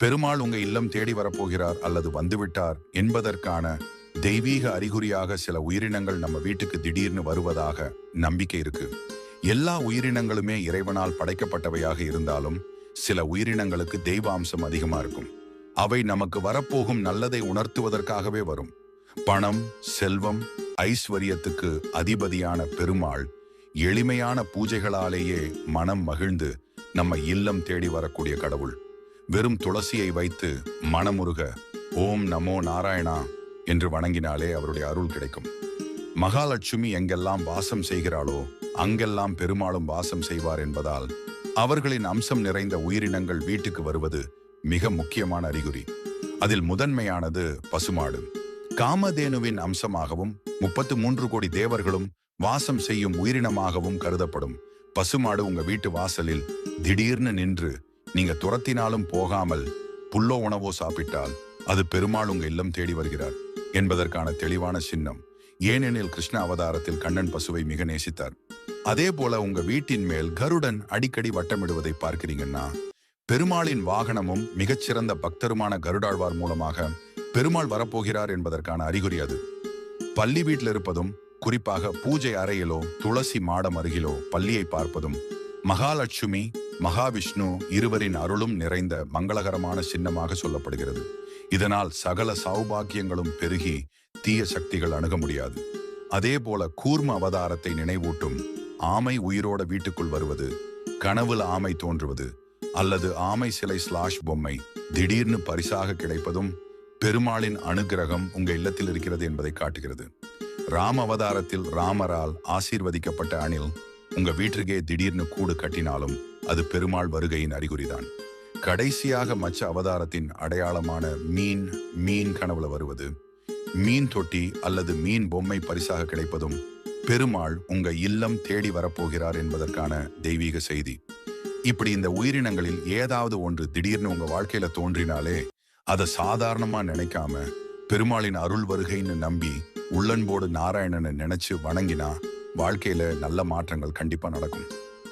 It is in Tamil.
பெருமாள் உங்க இல்லம் தேடி வரப்போகிறார் அல்லது வந்துவிட்டார் என்பதற்கான தெய்வீக அறிகுறியாக சில உயிரினங்கள் நம்ம வீட்டுக்கு திடீர்னு வருவதாக நம்பிக்கை இருக்கு. எல்லா உயிரினங்களுமே இறைவனால் படைக்கப்பட்டவையாக இருந்தாலும் சில உயிரினங்களுக்கு தெய்வாம்சம் அதிகமா இருக்கும். அவை நமக்கு வரப்போகும் நல்லதை உணர்த்துவதற்காகவே வரும். பணம் செல்வம் ஐஸ்வர்யத்துக்கு அதிபதியான பெருமாள் எளிமையான பூஜைகளாலேயே மனம் மகிழ்ந்து நம்ம இல்லம் தேடி வரக்கூடிய கடவுள். வெறும் துளசியை வைத்து மனமுருக ஓம் நமோ நாராயணா என்று வணங்கினாலே அவருடைய அருள் கிடைக்கும். மகாலட்சுமி எங்கெல்லாம் வாசம் செய்கிறாளோ அங்கெல்லாம் பெருமாளும் வாசம் செய்வார் என்பதால் அவர்களின் அம்சம் நிறைந்த உயிரினங்கள் வீட்டுக்கு வருவது மிக முக்கியமான அறிகுறி. அதில் முதன்மையானது பசுமாடு. காமதேனுவின் அம்சமாகவும் முப்பத்து மூன்று கோடி தேவர்களும் வாசம் செய்யும் உயிரினமாகவும் கருதப்படும். பசுமாடு உங்க வீட்டு வாசலில் திடீர்னு நின்று நீங்க துரத்தினாலும் போகாமல் புல்லோ உணவோ சாப்பிட்டால் அது பெருமாள் உங்க இல்லம் தேடி வருகிறார் என்பதற்கான தெளிவான சின்னம். ஏனெனில் கிருஷ்ண அவதாரத்தில் கண்ணன் பசுவை மிக நேசித்தார். அதே போல உங்க வீட்டின் மேல் கருடன் அடிக்கடி வட்டமிடுவதை பார்க்கிறீங்கன்னா பெருமாளின் வாகனமும் மிகச்சிறந்த பக்தருமான கருடாழ்வார் மூலமாக பெருமாள் வரப்போகிறார் என்பதற்கான அறிகுறி அது. பள்ளி வீட்டில் இருப்பதும் குறிப்பாக பூஜை அறையிலோ துளசி மாடம் அருகிலோ பள்ளியை பார்ப்பதும் மகாலட்சுமி மகாவிஷ்ணு இருவரின் அருளும் நிறைந்த மங்களகரமான சின்னமாக சொல்லப்படுகிறது. இதனால் சகல சௌபாக்கியங்களும் பெருகி தீய சக்திகள் அணுக முடியாது. அதே போல கூர்ம அவதாரத்தை நினைவூட்டும் ஆமை உயிரோட வீட்டுக்குள் வருவது கனவுல ஆமை தோன்றுவது அல்லது ஆமை சிலை ஸ்லாஷ் பொம்மை திடீர்னு பரிசாக கிடைப்பதும் பெருமாளின் அனுகிரகம் உங்க இல்லத்தில் இருக்கிறது என்பதை காட்டுகிறது. ராம அவதாரத்தில் ராமரால் ஆசீர்வதிக்கப்பட்ட அணில் உங்க வீட்டிற்கே திடீர்னு கூடு கட்டினாலும் அது பெருமாள் வருகையின் அறிகுறிதான். கடைசியாக மச்ச அவதாரத்தின் அடையாளமான மீன் மீன் கனவுல வருவது. மீன் தொட்டி அல்லது மீன் பொம்மை பரிசாக கிடைப்பதும் பெருமாள் உங்க இல்லம் தேடி வரப்போகிறார் என்பதற்கான தெய்வீக செய்தி. இப்படி இந்த உயிரினங்களில் ஏதாவது ஒன்று திடீர்னு உங்க வாழ்க்கையில தோன்றினாலே அதை சாதாரணமா நினைக்காம பெருமாளின் அருள் வருகைன்னு நம்பி உள்ளன்போடு நாராயணனை நினைச்சு வணங்கினா வாழ்க்கையில நல்ல மாற்றங்கள் கண்டிப்பா நடக்கும்.